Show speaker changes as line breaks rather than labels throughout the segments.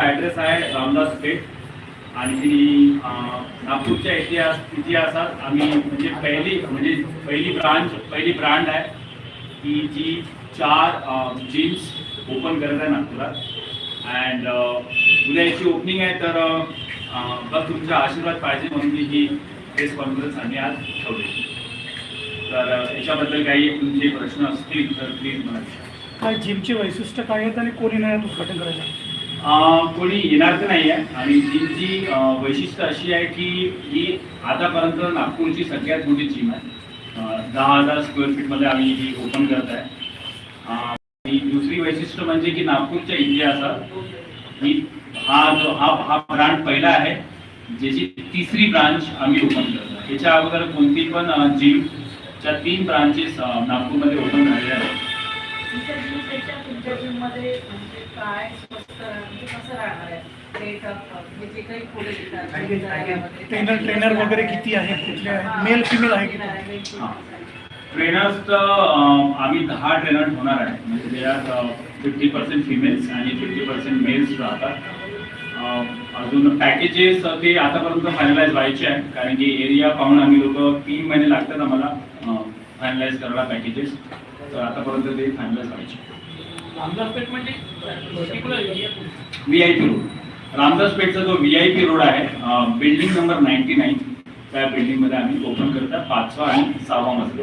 Address आहे रामदास पेठ आणि नागपूरच्या इतिहास इतिहासात आम्ही म्हणजे पहिली म्हणजे पहिली ब्रांच पहिली ब्रँड आहे की जी चार जीन्स ओपन करत आहे नागपुरात. अँड उद्या याची ओपनिंग आहे तर बस तुमचा आशीर्वाद पाहिजे म्हणून मी ही प्रेस कॉन्फरन्स आम्ही आज ठेवली. तर याच्याबद्दल काही तुमचे प्रश्न असतील तर प्लीज मला
काय जिमची वैशिष्ट्य काय आहेत आणि कोणी नाही उद्घाटन करायला?
कोणी येणार तर नाही आहे आणि जिमची वैशिष्ट्य अशी आहे की ही आतापर्यंत नागपूरची सगळ्यात मोठी जिम आहे. दहा हजार स्क्वेअर फीटमध्ये आम्ही ही ओपन करत आहे. आणि दुसरी वैशिष्ट्य म्हणजे की नागपूरच्या इतिहासात ही हा जो हा हा ब्रांड पहिला आहे ज्याची तिसरी ब्रांच आम्ही ओपन करतो आहे. याच्या अगोदर कोणती पण जिमच्या तीन ब्रांचेस नागपूरमध्ये ओपन झालेल्या आहेत.
तुमच्या जीवमध्ये म्हणजे काय स्वस्त म्हणजे कसं राहणार आहे? ते क- हे जे काही पुढे येतात जाण्यामध्ये.
ट्रेनर ट्रेनर वगैरे किती आहेत? कुठले आहेत? मेल फिमेल आहे की
हां. ट्रेनर्स तर अं, आम्ही दहा ट्रेनर होणार आहे. म्हणजे त्यात फिफ्टी पर्सेंट फिमेल्स आणि फिफ्टी पर्सेंट मेल्स राहतात. अं, अजून पॅकेजेस ते आतापर्यंत फायनलाइज व्हायचे आहे कारण की एरिया पाहून आम्ही लोक तीन महिने लागतात आम्हाला फायनलाइज करायला पॅकेजेस तर आतापर्यंत ते फायनलाइज व्हायचे. V I P road Ramdas पेठचा जो व्ही आय पी रोड आहे बिल्डिंग नंबर नाईन्टी नाईन त्या बिल्डिंगमध्ये आम्ही ओपन करतात पाचवा आणि सहावा मजला.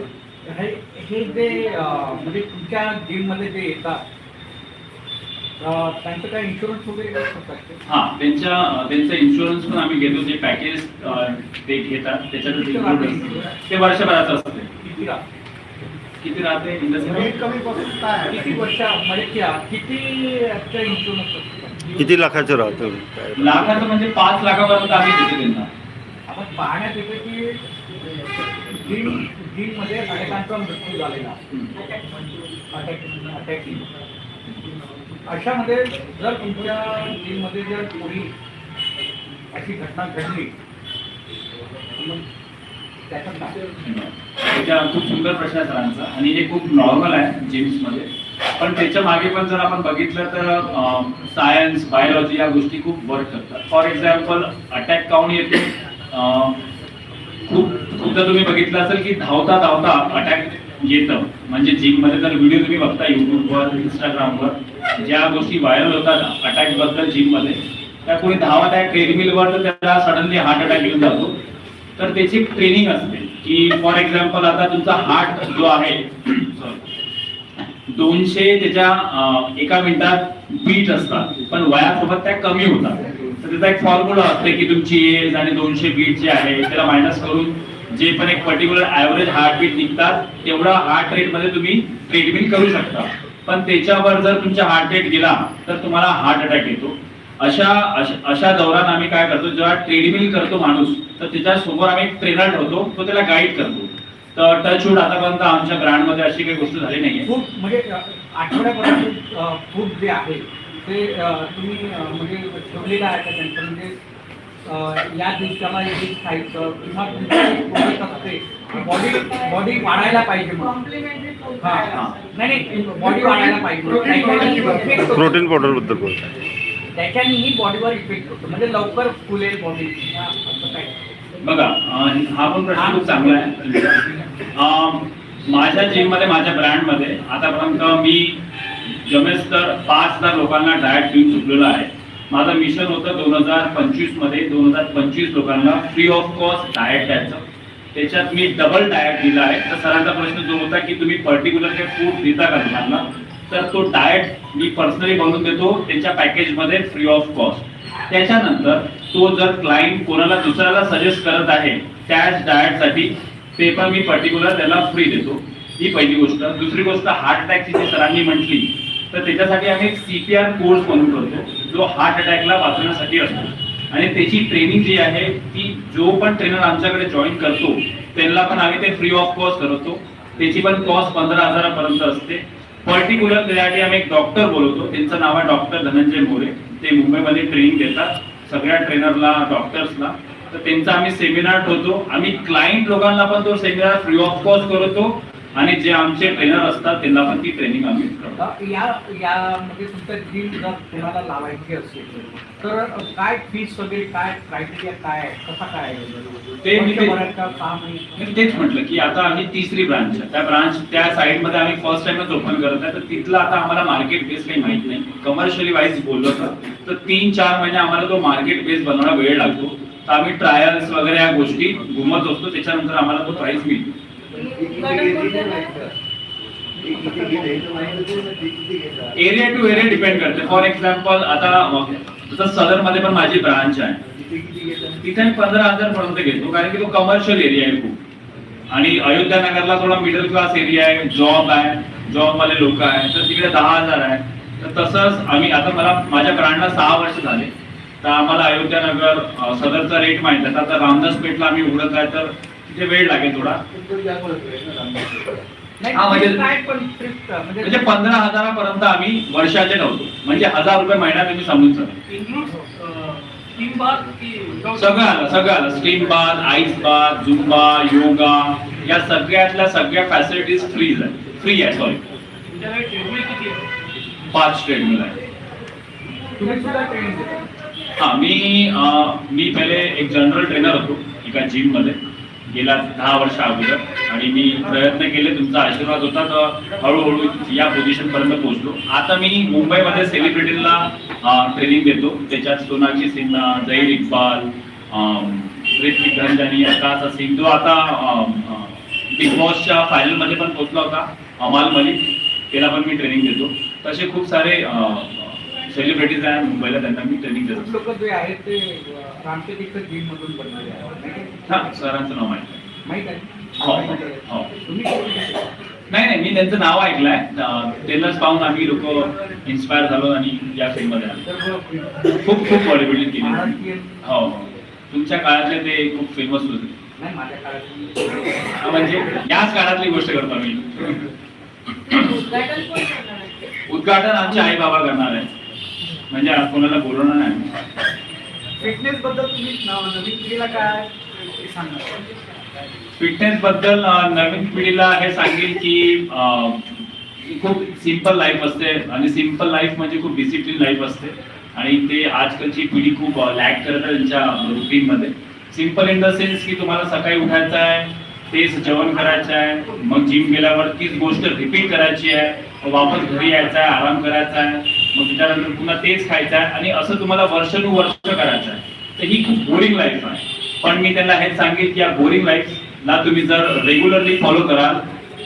हे हे जे म्हणजे तुमच्या जिममध्ये जे येतात त्यांचं काय इन्शुरन्स वगैरे?
हा त्यांच्या त्यांचं इन्शुरन्स पण आम्ही घेतो जे पॅकेज ते घेतात त्याच्यात. ते वर्षभराचं असते.
किती राहते?
sense?
कमी काय
किती वर्ष म्हणजे क्या- किती इन्शुरन्स असतो
किती लाखाचं राहतं?
लाखाचं म्हणजे पाच लाखापर्यंत आम्ही देतो त्यांना.
आपण पाहण्यात येते की जिम जिम मध्ये मृत्यू झालेला. अटॅक अटॅक अशामध्ये जर तुमच्या जिम जर कोणी अशी घटना घडली?
त्याच्या खूप सुंदर प्रश्न आहे सरांचा. आणि हे खूप नॉर्मल आहे जिम्समध्ये पण त्याच्यामागे पण जर आपण बघितलं तर सायन्स बायोलॉजी या गोष्टी खूप वर्क करतात. फॉर एक्झाम्पल अटॅक काउन येते. खूप खूपदा तुम्ही बघितलं असेल की धावता धावता अटॅक येतं. म्हणजे जिममध्ये जर व्हिडिओ तुम्ही बघता युट्यूबवर इंस्टाग्रामवर ज्या गोष्टी व्हायरल होतात अटॅकबद्दल जिममध्ये त्या कोणी धावत आहे ट्रेडमिलवर तर त्याला सडनली हार्ट अटॅक येऊन जातो. तर त्याची ट्रेनिंग असते. की फॉर एक्झाम्पल आता तुमचा हार्ट जो आहे दोनशे त्याच्या एका मिनिटात बीट असतात. पण वयासोबत त्या कमी होतात. तर त्याचा एक फॉर्म्युला असते की तुमची एज आणि दोनशे बीट जे आहे त्याला मायनस करून जे पण एक पर्टिक्युलर ॲव्हरेज हार्टबीट निघतात तेवढा हार्ट रेटमध्ये तुम्ही ट्रीटमेंट करू शकता. पण त्याच्यावर जर तुमचा हार्ट रेट गेला तर तुम्हाला हार्ट अटॅक येतो. अशा अश- दौरान आम्ही काय करतो जेव्हा ट्रेडमिल करतो माणूस तर त्याच्यासमोर आम्ही एक ट्रेनर ठेवतो तो त्याला गाईड करतो. तर टच वूड आतापर्यंत आमच्या ब्रँडमध्ये अशी काही गोष्ट झाली नाहीये.
फूड म्हणजे आठवड्यापर्यंत फूड जे आहे ते अ, तुम्ही म्हणजे ठेवलेलं आहे त्यांचं? म्हणजे या दिवसाला खायचं किंवा असते बॉडी बॉडी वाढायला पाहिजे हा. नाही नाही बॉडी वाढायला पाहिजे त्याच्याने effect होतो.
प्रोटीन पावडरबद्दल बोल
त्याच्यानेही बॉडीवर इफेक्ट होतो. म्हणजे लवकर फुलेल बॉडी
बघा हा पण प्रश्न खूप चांगला आहे. माझ्या जिममध्ये माझ्या ब्रँडमध्ये आतापर्यंत मी जमेस तर पाच हजार लोकांना डाएट देऊन चुकलेलो आहे. माझं मिशन होतं दोन हजार पंचवीसमध्ये दोन हजार पंचवीस लोकांना फ्री ऑफ कॉस्ट डाएट द्यायचं. त्याच्यात मी डबल डाएट दिला आहे. तर सरांचा प्रश्न जो होता की तुम्ही पर्टिक्युलर काही फूड देता का लोकांना तर तो डाएट मी पर्सनली बनवून देतो त्यांच्या पॅकेजमध्ये फ्री ऑफ कॉस्ट त्याच्यानंतर तो जर क्लायंट कोणाला दुसऱ्याला सजेस्ट करत आहे त्याच डाएटसाठी ते पण मी पर्टिक्युलर त्याला फ्री देतो. ही पहिली गोष्ट. दुसरी गोष्ट हार्ट अटॅकची जी सरांनी म्हटली तर त्याच्यासाठी आम्ही सी पी आर कोर्स म्हणून करतो जो हार्ट अटॅकला वाचवण्यासाठी असतो. आणि त्याची ट्रेनिंग जी आहे ती जो पण ट्रेनर आमच्याकडे जॉईन करतो त्यांना पण आम्ही ते फ्री ऑफ कॉस्ट करतो. त्याची पण कॉस्ट पंधरा हजारापर्यंत असते. पर्टिक्युलर त्यासाठी आम्ही एक डॉक्टर बोलवतो. त्यांचं नाव आहे डॉक्टर धनंजय मोरे. ते मुंबईमध्ये ट्रेनिंग देतात. सगळ्या ट्रेनरला डॉक्टर्सला तर त्यांचा आम्ही सेमिनार ठेवतो. आम्ही क्लायंट लोकांना पण तो सेमिनार फ्री ऑफ कॉस्ट करतो. आणि जे आमचे ट्रेनर असतात त्यांना पण ती ट्रेनिंग आम्ही करतो.
अ, या यामध्ये जिम जर लावायची असेल तर काय फीस वगैरे काय क्रायटेरिया काय कसा काय
ते मी तेच म्हटलं की आता आम्ही तिसरी ब्रांच आहे. त्या ब्रांच त्या साईडमध्ये आम्ही फर्स्ट टाइमच ओपन करत आहे. तर तिथलं आता आम्हाला मार्केट बेस काही माहीत नाही. कमर्शियली वाईज बोललो तर. तीन चार महिने आम्हाला तो मार्केट बेस बनवणं वेळ लागतो. तर आम्ही ट्रायल्स वगैरे या गोष्टी घुमत असतो. त्याच्यानंतर आम्हाला तो प्राइस मिळतो? एरिया टू एरिया डिपेंड करते. फॉर एक्झाम्पल आता जसं सदरमध्ये पण माझी ब्रांच आहे. तिथे मी पंधरा हजार पर्यंत घेतो. कारण की तो कमर्शियल एरिया आहे खूप. आणि अयोध्या नगरला थोडा मिडल क्लास एरिया आहे. जॉब आहे. जॉब वाले लोक आहेत तर तिकडे दहा हजार आहे. तर तसंच आम्ही आता मला माझ्या ब्रँडला सहा वर्ष झाले. तर आम्हाला अयोध्या नगर सदरचा रेट माहीत आहे. तर आता रामदास पेठला आम्ही उघडत आहे. तर तिथे वेळ लागेल थोडा. हा, म्हणजे- म्हणजे
म्हणजे
पंधरा हजारापर्यंत आम्ही वर्षाचे ठेवतो म्हणजे हजार रुपये महिना तुम्ही समजून चला. सगळं आलं सगळं आलं. Steam bath ice bath zumba yoga या सगळ्यातल्या सगळ्या फॅसिलिटीज फ्री आहे फ्री आहे? सॉरी पाच ट्रेडमिल आहे. हा मी मी पहिले एक जनरल ट्रेनर होतो एका जिममध्ये. गेल्या दहा वर्ष अगोदर. आणि मी प्रयत्न केले तुमचा आशीर्वाद होता. तर हळूहळू या पोझिशन पर्यंत पोहोचलो. आता मी मुंबईमध्ये सेलिब्रिटीला ट्रेनिंग देतो. त्याच्यात सोनाक्षी सिन्हा जहीर इक्बाल अं, ऋत्विक धनजानी आकाश सिंग जो आता बिग बॉसच्या फायनलमध्ये पण पोहोचला होता. अमाल मलिक. त्याला पण मी ट्रेनिंग देतो. तसे खूप सारे सेलिब्रिटीज आहे मुंबईला त्यांना मी ट्रेनिंग देतो.
लोक जे आहेत ते रामटेक जिम मधून बनलेले आहेत.
हा सरांचं नाव आहे.
माहीत आहे?
हो, हो.
घेता?
नाही नाही मी त्यांचं नाव ऐकलंय. त्यांनाच पाहून आम्ही लोक इन्स्पायर झालो आणि या फील्डमध्ये आलो. खूप खूप बॉडी बिल्डिंग केली हो हो. तुमच्या काळातले ते खूप फेमस होते. हा, म्हणजे याच काळातली गोष्ट करतो मी
उद्घाटन कोण करणार आहे?
उद्घाटन आमचे आई बाबा करणार आहे म्हणजे आज कोणाला बोलवणार नाही
फिटनेस बद्दल तुम्ही नवीन पिढीला काय
फिटनेस बद्दल नवीन पिढीला हे सांगेल की खूप सिंपल लाईफ असते आणि सिंपल लाईफ म्हणजे खूप डिसिप्लिन लाईफ असते. आणि ते आजकालची पिढी खूप लॅक करत आहे त्यांच्या रुटीन मध्ये. सिंपल इन द सेन्स की तुम्हाला सकाळी उठायचं आहे तेच जेवण करायचं आहे मग जिम गेल्यावर तीच गोष्ट रिपीट करायची आहे वापस घरी यायचं आहे आराम करायचा आहे. मग त्याच्यानंतर पुन्हा तेच खायचं आहे आणि असं तुम्हाला वर्षानुवर्ष करायचं आहे. तर ही खूप बोरिंग लाईफ आहे. पण मी त्यांना हेच सांगेन की या बोरिंग लाईफला तुम्ही जर रेग्युलरली फॉलो कराल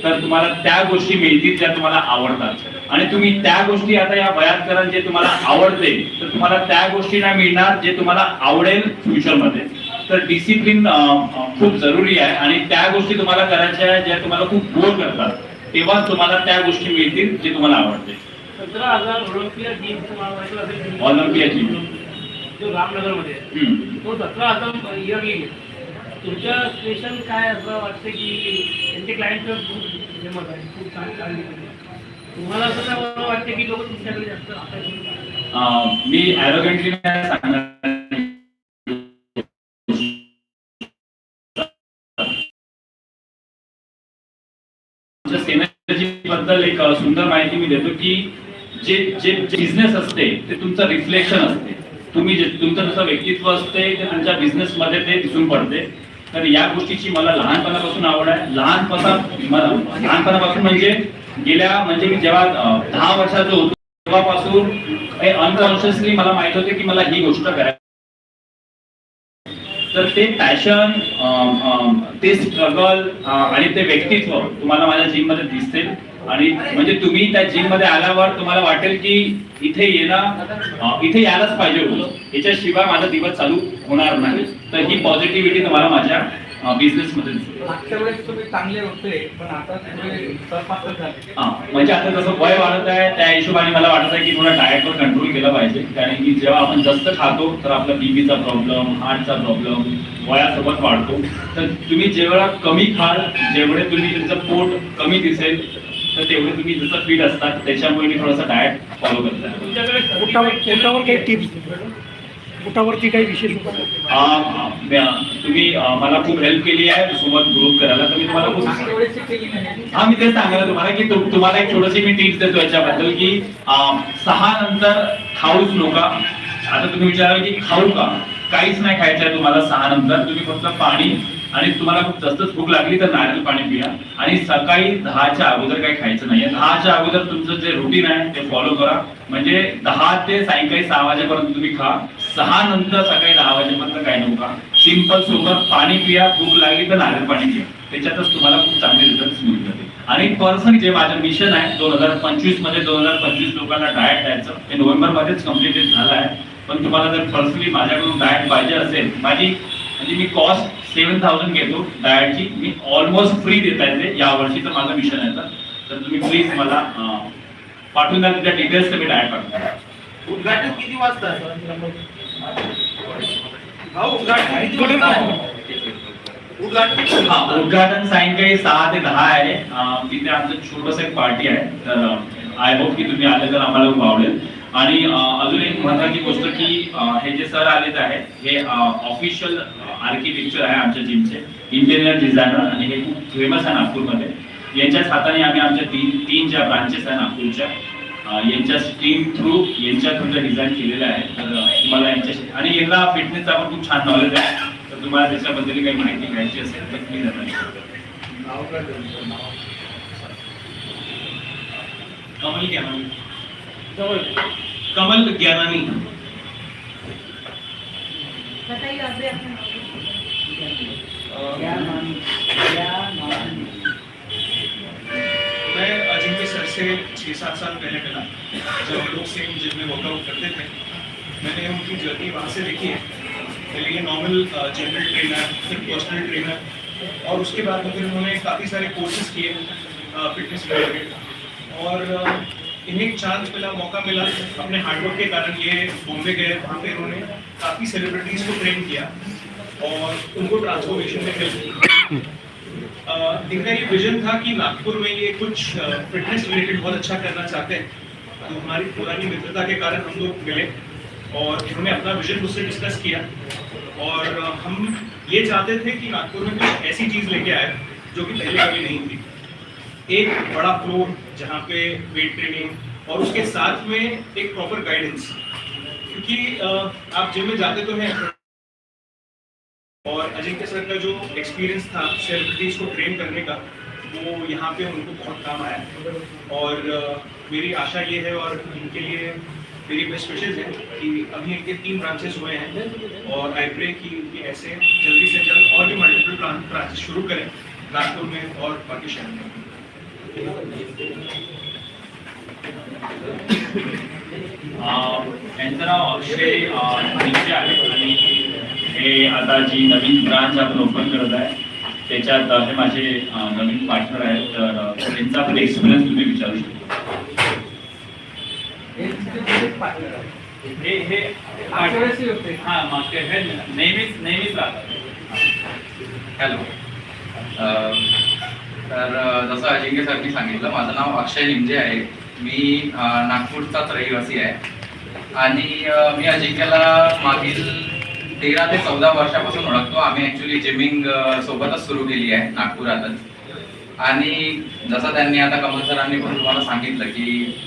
तर तुम्हाला त्या गोष्टी मिळतील ज्या तुम्हाला आवडतात. आणि तुम्ही त्या गोष्टी आता या वयात कराल जे तुम्हाला आवडते तर तुम्हाला त्या गोष्टी नाही मिळणार जे तुम्हाला आवडेल फ्युचरमध्ये तर डिसिप्लिन खूप जरुरी आहे आणि त्या गोष्टी तुम्हाला करायच्या आहेत ज्या तुम्हाला खूप बोर करतात. तेव्हाच तुम्हाला त्या गोष्टी मिळतील जे तुम्हाला आवडते.
सतरा हजार ऑलिम्पिया नाव ऐकलं असेल
ऑलिम्पिया जिम.
जो रामनगरमध्ये. तो सतरा हजार इयरली तुमच्या स्पेशल काय असं वाटतं की त्यांचे क्लायंटचं खूप फेमस आहे खूप छान चांगली तुम्हाला असं वाटतं की लोक तुमच्याकडे जास्त
मी ॲरोगेंटली सांगणार. बद्दल एक सुंदर माहिती मी देतो की जे जे बिझनेस असते ते तुमचं रिफ्लेक्शन असते. तुम्ही जे तुमचं जसं व्यक्तित्व असते ते तुमच्या बिझनेसमध्ये ते दिसून पडते. तर या गोष्टीची मला लहानपणापासून आवड आहे. लहानपणा मला लहानपणापासून म्हणजे गेल्या म्हणजे मी जेव्हा दहा वर्षाचा होतो तेव्हापासून अनकॉन्शियसली मला माहीत होते की मला ही गोष्ट करायची. तर ते पॅशन ते स्ट्रगल आणि ते व्यक्तित्व तुम्हाला माझ्या जिममध्ये दिसते. आणि म्हणजे तुम्ही त्या जिममध्ये आल्यावर तुम्हाला वाटेल की इथे येणं इथे यायलाच पाहिजे रोज याच्याशिवाय माझा दिवस चालू होणार नाही. तर ही पॉझिटिव्हिटी तुम्हाला माझ्या बिझनेस मध्ये
चांगले होते पण आता
म्हणजे आता जसं वय वाढत आहे त्या हिशोबाने मला वाटत आहे की थोडा डाएटवर कंट्रोल केला पाहिजे. कारण की जेव्हा आपण जास्त खातो तर आपला बीपीचा प्रॉब्लेम हार्टचा प्रॉब्लेम वयासोबत वाढतो. तर तुम्ही जेवढा कमी खाल जेवढे तुम्ही तुमचं पोट कमी दिसेल तर तेवढे तुम्ही जसं फिट असतात त्याच्यामुळे मी थोडासा डाएट फॉलो करत आहे.
तुमच्याकडे
पोटावर पोटावर काही टिप्स पोटावरती काही विशेष उपाय?
अं, म्या- तुम्ही मला खूप हेल्प केली आहे. सोबत ग्रुप करायला तर मी तुम्हाला खूप हा मी. तेच सांगायला तुम्हाला की तुम- तुम्हाला एक थोडीशी मी टिप्स देतो याच्याबद्दल की सहा नंतर खाऊच नका. आता तुम्ही विचाराल की खाऊ का? काहीच नाही खायचं आहे तुम्हाला सहा नंतर. तुम्ही फक्त पाणी आणि तुम्हाला खूप भूक लागली तर नारळ पाणी पिया. आणि सकाळी दहाच्या अगोदर काही खायचं नाहीये. दहाच्या अगोदर तुमचं जे रुटीन आहे ते फॉलो करा. म्हणजे दहा ते सायंकाळी सहा वाजेपर्यंत तुम्ही खा. सहा नंतर सकाळी दहा वाजेपर्यंत काही नको सिंपल सोबत पाणी पिया भूक लागली तर नारळ पाणी पिया त्याच्यातच तुम्हाला खूप चांगले रिझल्ट मिळून जाते आणि पर्सन जे माझं मिशन आहे दोन हजार पंचवीसमध्ये दोन हजार पंचवीस लोकांना डायट द्यायचं. ते नोव्हेंबर मध्येच कम्प्लिटेड झालं आहे. पण तुम्हाला जर पर्सनली माझ्याकडून डायट पाहिजे असेल माझी म्हणजे मी कॉस्ट सेव्हन थाउजंड घेतो डाएटची मी ऑलमोस्ट फ्री देता येते. या वर्षीचं माझं मिशन आहे तर. तर तुम्ही प्लीज मला पाठवून द्या. तुमच्या डिटेल्स तर मी डाएट पाठवतो
उद्घाटन किती वाजता? उद्घाटन
हा सायंकाळी सहा ते दहा आहे. तिथे आमचं छोटस एक पार्टी आहे. तर आय होप की तुम्ही आले तर आम्हाला खूप आवडेल. आणि अजून एक महत्वाची गोष्ट की हे जे सर आलेत आहेत हे ऑफिशियल आर्किटेक्चर आहे आमच्या जिमचे इंजिनियर डिझायनर आणि हे खूप फेमस आहे नागपूरमध्ये. यांच्याच हाताने आम्ही आमच्या तीन तीन ज्या ब्रांचेस आहे नागपूरच्या यांच्या टीम थ्रू यांच्या थ्रू डिझाईन केलेल्या आहे. तर तुम्हाला यांच्याशी आणि यांना फिटनेसचा पण खूप छान नॉलेज आहे. तर तुम्हाला त्याच्याबद्दल काही माहिती घ्यायची असेल तर प्लीज कमल ज्ञानानी कमल ज्ञानानी
मैं अजिंक्य सर से छः सात साल पहले मिला जब हम लोग सेम जिम में वर्कआउट करते थे। मैंने उनकी जर्नी वहाँ से देखी है। पहले ये नॉर्मल जनरल ट्रेनर फिर पर्सनल ट्रेनर और उसके बाद में फिर उन्होंने काफ़ी सारे कोर्सेज किए फिटनेस रिलेटेड और अ, इन्हें चांस मिला, मौका मिला अपने हार्डवर्क के कारण ये बॉम्बे गए, वहाँ पे इन्होंने काफ़ी सेलिब्रिटीज़ को ट्रेन किया और उनको ट्रांसफॉर्मेशन में हेल्प इनका ये विजन था कि नागपुर में ये कुछ फिटनेस रिलेटेड बहुत अच्छा करना चाहते हैं। तो हमारी पुरानी मित्रता के कारण हम लोग मिले और इन्होंने अपना विजन मुझसे डिस्कस किया। और हम ये चाहते थे कि नागपुर में कुछ ऐसी चीज़ लेके आए जो कि पहले कभी नहीं थी। एक बड़ा फ्लोर जहाँ पे वेट ट्रेनिंग और उसके साथ में एक प्रॉपर गाइडेंस क्योंकि आप जिम में जाते तो हैं, और अजिंक्य सर का जो एक्सपीरियंस था सेलिब्रिटीज को ट्रेन करने का, वो यहाँ पे उनको बहुत काम आया। और मेरी आशा ये है और इनके लिए मेरी बेस्ट विशेज है कि अभी इनके तीन ब्रांचेस हुए हैं, और आई प्रे कि इनके ऐसे जल्दी से जल्द और भी मल्टीपल ब्रांचेस शुरू करें नागपुर में और बाकी शहर में।
यांचं नाव अक्षय निचे आहे. आणि हे आता जी नवीन ब्रांच आपण ओपन करत आहे त्याच्यात हे माझे नवीन पार्टनर आहेत. तर त्यांचा पण एक्सपिरियन्स तुम्ही विचारू शकता.
हे?
हे हे
होते.
हा नेहमीच नेहमीच राहतात.
हॅलो तर जसं अजिंक्य सरनी सांगितलं माझं नाव अक्षय लिमजे आहे. मी नागपूरचाच रहिवासी आहे. आणि मी अजिंक्यला मागील तेरा ते चौदा वर्षापासून ओळखतो. आम्ही ॲक्च्युली जिमिंग सोबतच सुरू केली आहे नागपुरातच. आणि जसं त्यांनी आता कमल सरांनी पण तुम्हाला सांगितलं की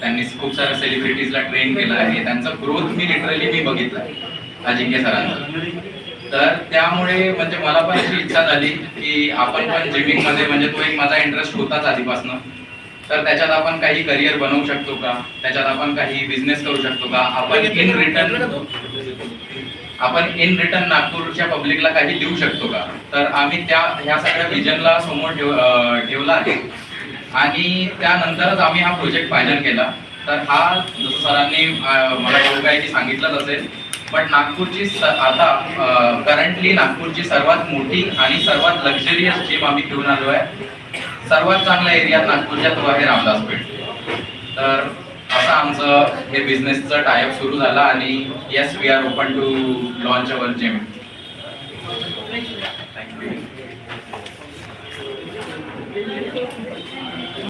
त्यांनी खूप साऱ्या सेलिब्रिटीजला ट्रेन केलं आहे. त्यांचं ग्रोथ मी लिटरली मी बघितलं अजिंक्य सरांचं. तर त्यामुळे म्हणजे मला पण अशी इच्छा झाली की आपण पण जिमिंगमध्ये म्हणजे तो एक माझा इंटरेस्ट होताच आधीपासून. तर त्याच्यात आपण काही करिअर बनवू शकतो का? त्याच्यात आपण काही बिझनेस करू शकतो का? आपण इन रिटर्न आपण इन रिटर्न नागपूरच्या पब्लिकला काही देऊ शकतो का? तर आम्ही त्या ह्या सगळ्या विजनला समोर ठेव ठेवला आहे. आणि त्यानंतरच आम्ही हा प्रोजेक्ट फायनल केला. तर हा जसं सरांनी मला काही सांगितलंच असेल पण नागपूरची स- आता करंटली नागपूरची सर्वात मोठी आणि सर्वात लक्झरियस जिम आम्ही घेऊन आलो आहे. सर्वात चांगला एरिया नागपूरच्या तो आहे रामदास पेठ तर असं आमचं हे बिझनेसचं टायअप सुरू झाला आणि yes we are open to launch our gym thank you